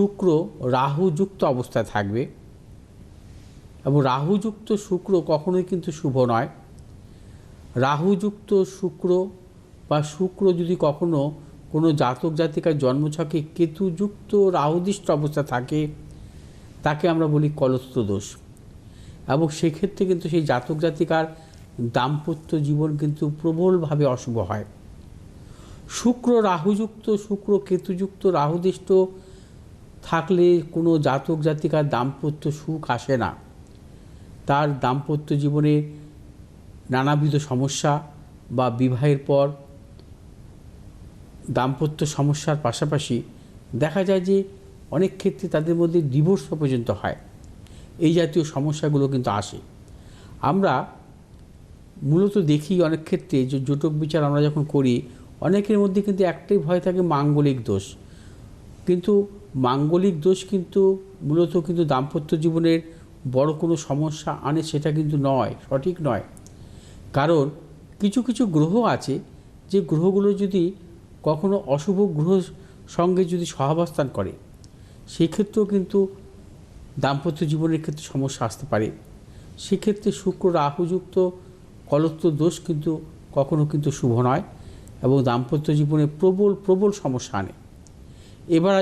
শুক্র রাহুযুক্ত অবস্থায় থাকবে। এবং রাহুযুক্ত শুক্র কখনোই কিন্তু শুভ নয়। রাহুযুক্ত শুক্র বা শুক্র যদি কখনো কোনো জাতক জাতিকার জন্মছকে কেতুযুক্ত রাহুদিষ্ট অবস্থা থাকে, তাকে আমরা বলি কলস্ত দোষ এবং সেক্ষেত্রে কিন্তু সেই জাতক জাতিকার দাম্পত্য জীবন কিন্তু প্রবলভাবে অশুভ হয়। শুক্র রাহুযুক্ত, শুক্র কেতুযুক্ত, রাহুদিষ্ট থাকলে কোনো জাতক জাতিকার দাম্পত্য সুখ আসে না। তার দাম্পত্য জীবনে নানাবিধ সমস্যা বা বিবাহের পর দাম্পত্য সমস্যার পাশাপাশি দেখা যায় যে অনেক ক্ষেত্রে তাদের মধ্যে ডিভোর্স পর্যন্ত হয়। এই জাতীয় সমস্যাগুলো কিন্তু আসে। আমরা মূলত দেখি অনেক ক্ষেত্রে যে জোটক বিচার আমরা যখন করি, অনেকের মধ্যে কিন্তু একটাই ভয় থাকে মাঙ্গলিক দোষ। কিন্তু মাঙ্গলিক দোষ কিন্তু মূলত কিন্তু দাম্পত্য জীবনের বড় কোনো সমস্যা আনে সেটা কিন্তু নয়, সঠিক নয়। কারণ কিছু কিছু গ্রহ আছে যে গ্রহগুলো যদি কখনো অশুভ গ্রহ সঙ্গে যদি সহাবস্থান করে, সেক্ষেত্রেও কিন্তু দাম্পত্য জীবনের ক্ষেত্রে সমস্যা আসতে পারে। সেক্ষেত্রে শুক্র রাহুযুক্ত কলত্ব দোষ কিন্তু কখনো কিন্তু শুভ নয় এবং দাম্পত্য জীবনে প্রবল প্রবল সমস্যা আনে। এবার